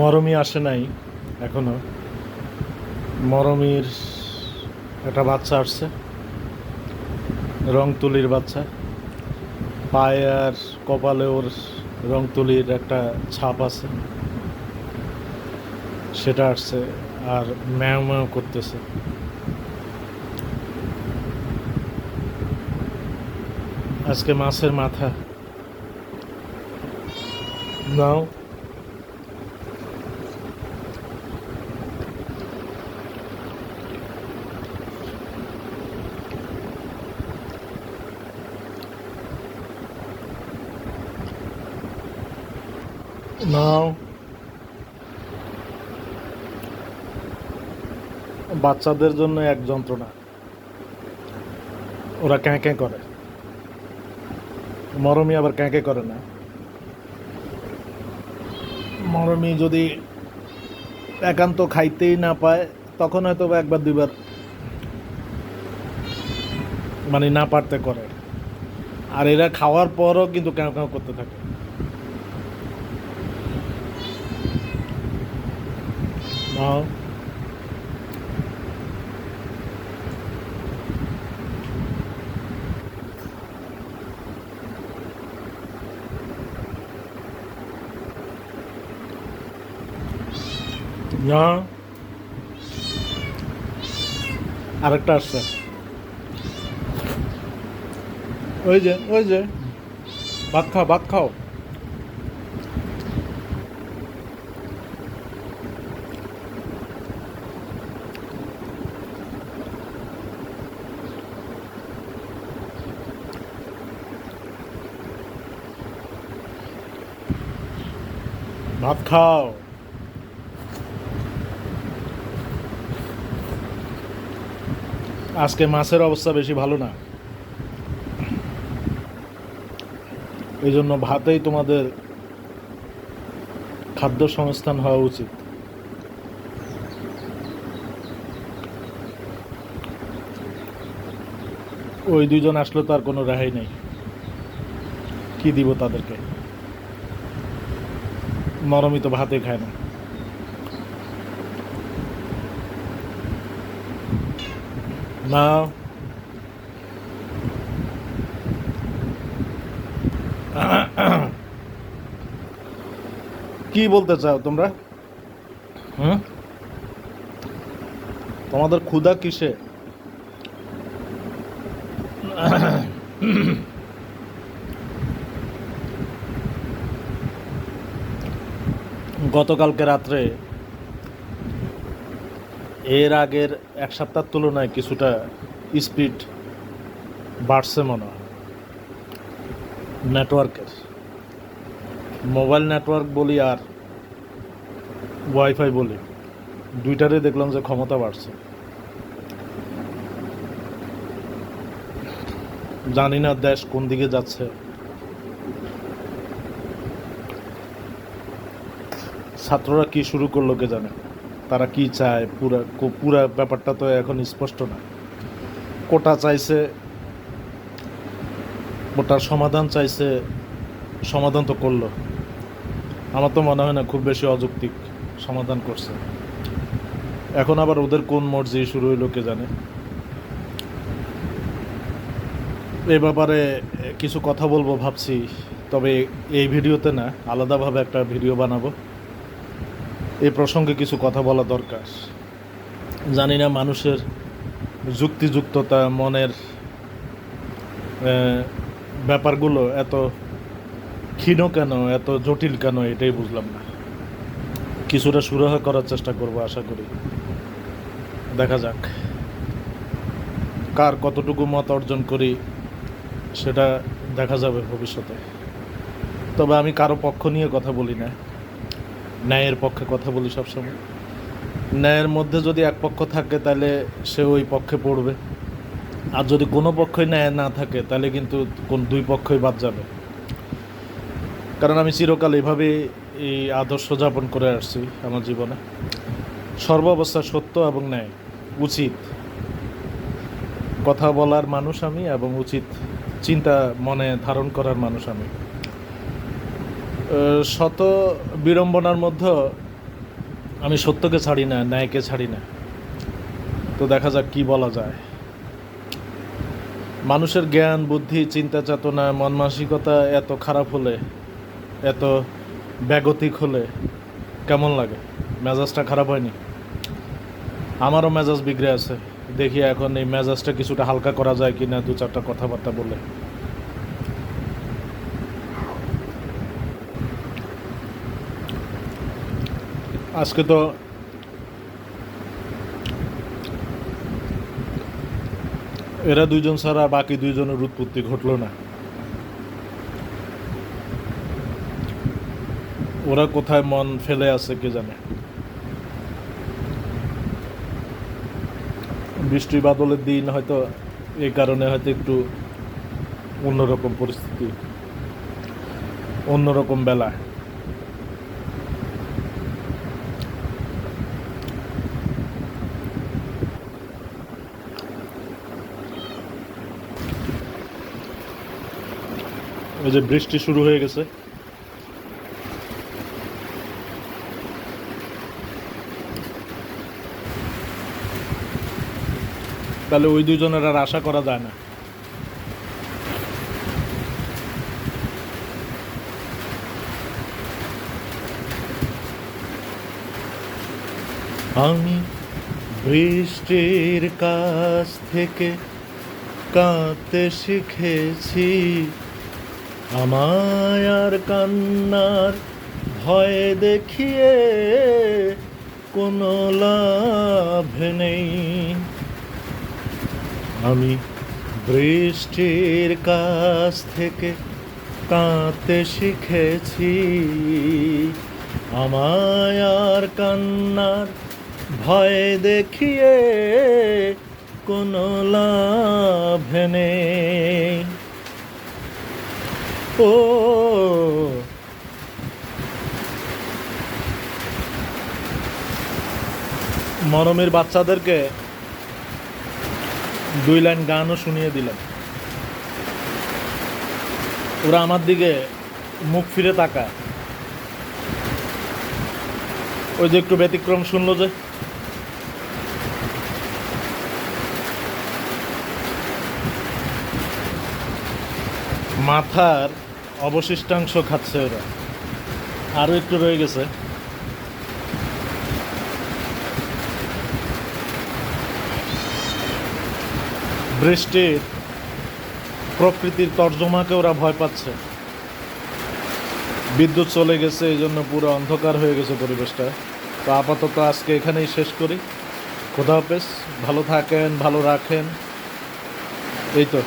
মরমি আসে নাই এখনও। মরমির একটা বাচ্চা আসছে রং তুলির বাচ্চা। পায়ে আর কপালে ওর রং তুলির একটা ছাপ আছে, সেটা আসছে আর ম্যাও ম্যাও করতেছে। আজকে মাছের মাথা। নাও। নাও বাচ্চাদের জন্য এক যন্ত্রণা। ওরা ক্যাঁ ক্যাঁ করে। মরমি আবার ক্যাঁ ক্যাঁ করে না। মরমি যদি একান্ত খাইতেই না পায়, তখন হয়তো একবার, দুইবার মানে না পারতে করে। আর এরা খাওয়ার পরও কিন্তু ক্যাঁ কেন করতে থাকে। নাও না আরেকটা আসছে ওই যে ওই যে ভাত খাও ভাত খাও ভাত খাও। আজকে মাছের অবস্থা বেশি ভালো না। এই জন্য ভাতেই তোমাদের খাদ্য সংস্থান হওয়া উচিত। ওই দুজন আসলে তো আর কোনো রেহাই নেই। কি দিব তাদেরকে? নরমই তো ভাতে খায় না। না কি বলতে চাও তোমরা? হুম? তোমাদের ক্ষুধা কিসে গতকালকে রাত্রে এর আগের এক সপ্তাহের তুলনায় কিছুটা স্পিড বাড়ছে মনে হয়। নেটওয়ার্কের। মোবাইল নেটওয়ার্ক বলি আর ওয়াইফাই বলি দুইটারে দেখলাম যে ক্ষমতা বাড়ছে। জানি না দেশ কোন দিকে যাচ্ছে। ছাত্ররা কি শুরু করল কে জানে? তারা কি চায়? পুরা পুরা ব্যাপারটা তো এখন স্পষ্ট না। কোটা চাইছে ওটার সমাধান চাইছে, সমাধান তো করল। আমার তো মনে হয় না খুব বেশি অযৌক্তিক সমাধান করছে। এখন আবার ওদের কোন মর্জি শুরু হইল কে জানে? এ ব্যাপারে কিছু কথা বলব ভাবছি, তবে এই ভিডিওতে না, আলাদাভাবে একটা ভিডিও বানাবো। এই প্রসঙ্গে কিছু কথা বলা দরকার। জানি না মানুষের যুক্তিযুক্ততা, মনের ব্যাপারগুলো এত ক্ষীণ কেন, এত জটিল কেন, এটাই বুঝলাম না। কিছুটা সুরাহা করার চেষ্টা করব, আশা করি। দেখা যাক। কার কতটুকু মত অর্জন করি, সেটা দেখা যাবে ভবিষ্যতে। তবে আমি কারও পক্ষ নিয়ে কথা বলি না। ন্যায়ের পক্ষে কথা বলি সবসময়। ন্যায়ের মধ্যে যদি এক পক্ষ থাকে তাহলে সে ওই পক্ষে পড়বে। আর যদি কোনো পক্ষই ন্যায় না থাকে তাহলে কিন্তু কোন দুই পক্ষই বাদ যাবে। কারণ আমি চিরকাল এভাবে এই আদর্শ যাপন করে আসছি আমার জীবনে। সর্বাবস্থা সত্য এবং ন্যায়, উচিত। কথা বলার মানুষ আমি এবং উচিত চিন্তা মনে ধারণ করার মানুষ আমি। শত বিড়ম্বনার মধ্যে আমি সত্যকে ছাড়ি না, ন্যায়কে ছাড়ি না। তো দেখা যাক কি বলা যায়। মানুষের জ্ঞান, বুদ্ধি, চিন্তা, চেতনা মন মানসিকতা এত খারাপ হলে, এত ব্যাগতিক হলে কেমন লাগে? মেজাজটা খারাপ হয়নি? আমারও মেজাজ বিগড়ে আছে। দেখি এখন এই মেজাজটা কিছুটা হালকা করা যায় কি না দু চারটা কথাবার্তা বলে। আজকে তো এরা দুইজন ছাড়া বাকি দুইজনের উৎপত্তি ঘটলো না। ওরা কোথায় মন ফেলে আছে কে জানে। বৃষ্টি বাদলের দিন হয়তো এই কারণে হয়তো একটু অন্যরকম পরিস্থিতি, অন্যরকম বেলা। ওই যে বৃষ্টি শুরু হয়ে গেছে। তাহলে ওই দুজনের আর আশা করা যায় না। আমি বৃষ্টির কাছ থেকে কাঁদতে শিখেছি। আমায় আর কান্নার ভয় দেখিয়ে কোনো লাভ নেই। আমি বৃষ্টির কাছ থেকে কাঁদতে শিখেছি আমায় আর কান্নার ভয় দেখিয়ে কোনো লাভ নেই। ও মরমের বাচ্চাদেরকে দুই লাইন গানও শুনিয়ে দিলাম ওরা আমার দিকে মুখ ফিরে তাকায়। ওই যে একটু ব্যতিক্রম শুনলো যে। মাথার অবশিষ্টাংশ খাচ্ছে ওরা। আরও একটু রয়ে গেছে। বৃষ্টির প্রকৃতির তর্জমাকে ওরা ভয় পাচ্ছে। বিদ্যুৎ চলে গেছে, এই জন্য পুরো অন্ধকার হয়ে গেছে পরিবেশটা। তো আপাতত আজকে এখানেই শেষ করি। খোদা হাফেজ, ভালো থাকেন, ভালো রাখেন। এই তো।